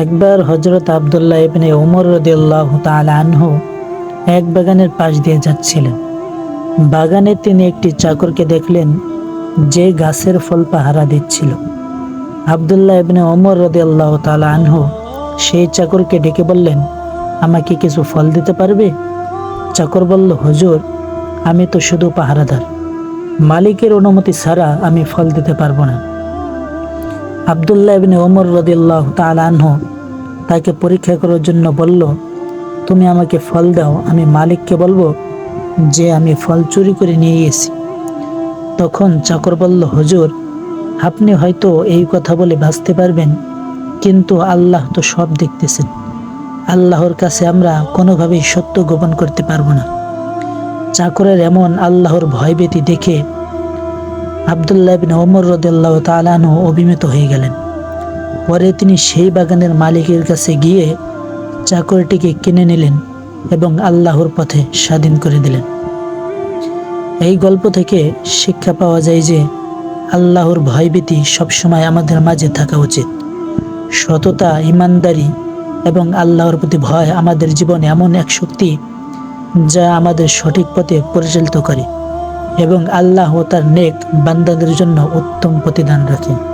একবার হজরত আবদুল্লাহ ইবনে ওমর রদিয়াল্লাহ আনহু এক বাগানের পাশ দিয়ে যাচ্ছিলেন। বাগানে তিনি একটি চাকরকে দেখলেন, যে গাছের ফল পাহারা দিচ্ছিল। আবদুল্লাহ ইবনে ওমর রদিয়াল্লাহ তাআলা আনহু সেই চাকরকে ডেকে বললেন, আমাকে কিছু ফল দিতে পারবে? চাকর বলল, হুজুর, আমি তো শুধু পাহারাদার। মালিকের অনুমতি ছাড়া আমি ফল দিতে পারব না। আবদুল্লাহ ইবনে ওমর রদিল্লাহ তালাহ তাকে পরীক্ষা করার জন্য বলল, তুমি আমাকে ফল দাও, আমি মালিককে বলব যে আমি ফল চুরি করে নিয়ে গেছি। তখন চাকর বলল, হুজুর, আপনি হয়তো এই কথা বলে বাঁচতে পারবেন, কিন্তু আল্লাহ তো সব দেখতেছেন। আল্লাহর কাছে আমরা কোনোভাবেই সত্য গোপন করতে পারব না। চাকরের এমন আল্লাহর ভয়ভীতি দেখে আবদুল্লাহ বিন ওমর রদাল্লাহ তালানু অভিমিত হয়ে গেলেন। পরে তিনি সেই বাগানের মালিকের কাছে গিয়ে চাকরটিকে কিনে নিলেন এবং আল্লাহর পথে স্বাধীন করে দিলেন। এই গল্প থেকে শিক্ষা পাওয়া যায় যে আল্লাহর ভয়ভীতি সবসময় আমাদের মাঝে থাকা উচিত। সততা, ইমানদারি এবং আল্লাহর প্রতি ভয় আমাদের জীবনে এমন এক শক্তি যা আমাদের সঠিক পথে পরিচালিত করে। এবং আল্লাহ তার নেক বান্দাদের জন্য উত্তম প্রতিদান রাখে।